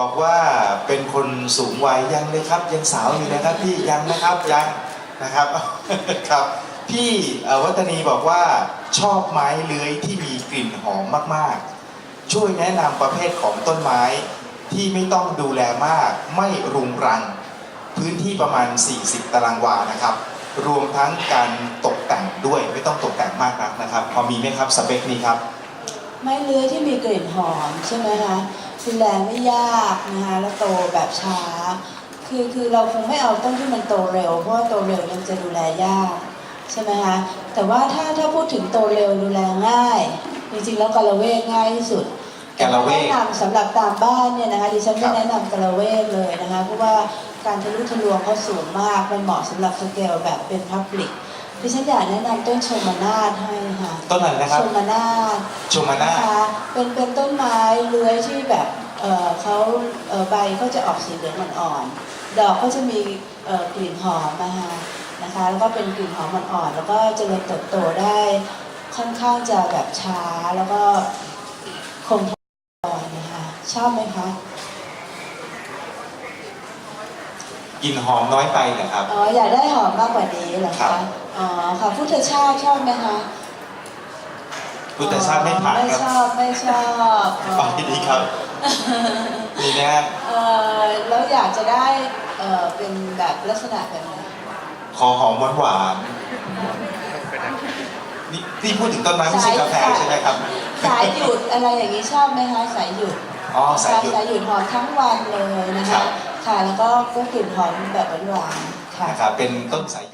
บอกว่าเป็นคนสูงวัยยังเลยครับ ยังสาวอยู่นะครับพี่ยังนะครับยังนะครับครับพี่วัฒนีบอกว่าชอบไม้เลื้อยที่มีกลิ่นหอมมากๆ ช่วยแนะนำประเภทของต้นไม้ที่ไม่ต้องดูแลมากไม่รุงรัง พื้นที่ประมาณ 40 ตารางวานะครับ รวมทั้งการตกแต่งด้วยไม่ต้องตกแต่งมากนักนะครับ พอมีไหมครับสเปคนี้ครับ ไม้เลื้อยที่มีกลิ่นหอมใช่ไหมคะ ดูแลไม่ยากนะคะแล้วโตแบบช้า คือคือเราคงไม่เอาต้นที่มันโตเร็ว เพราะว่าโตเร็วมันจะดูแลยากใช่ไหมคะแต่ว่าถ้าถ้าพูดถึงโตเร็วดูแลง่าย จริงๆแล้วกาละเวกง่ายที่สุดกาละเวกแนะนำสำหรับตามบ้านเนี่ยนะคะดิฉันครัไม่บแนะนำกาละเวกเลยนะคะเพราะว่าการทะลุทะลวงเขาสูงมากมันเหมาะสำหรับสเกลแบบเป็นพับลิก ดิฉันอยากแนะนำต้นชมนาทให้ค่ะต้นอะไรนะครับ ชมนาทชมานานะคะเป็นเป็นต้นไม้เลื้อยที่แบบเอ่อเขาเอ่อใบก็จะออกสีเหลืองอ่อนๆดอกก็จะมีเอ่อกลิ่นหอมนะคะนะคะ แล้วก็เป็นกลิ่นหอมอ่อนๆแล้วก็เจริญเติบโตได้ค่อนข้างจะแบบช้าแล้วก็คงทนอ่อนนะคะชอบไหมคะกลิ่นหอมน้อยไปนะครับ อ๋ออยากได้หอมมากกว่านี้เหรอครัคะ บ อ๋อค่ะพุทธชาติชอบไหมคะพุทธชาติไม่ผ่านไม่ครับชอบไม่ชอบอ๋อฟังดีๆครับมีนะฮะเอ่อแล้วอยากจะได้เอ่อเป็นแบบลักษณะแบบไหนขอหอมหวานๆนี่ที่พูดถึงต้นไม้ไม่ใช่กาแฟใช่ไหมครับสายหยุดอะไรอย่างนี้ชอบไหมคะสายหยุดอ๋อสายหยุดสายหยุดหอมทั้งวันเลยนะครัคะบค่ะแล้วก็ก็กลิ่นหอมแบบหวานๆค่ะนะครับเป็นต้นสายหยุด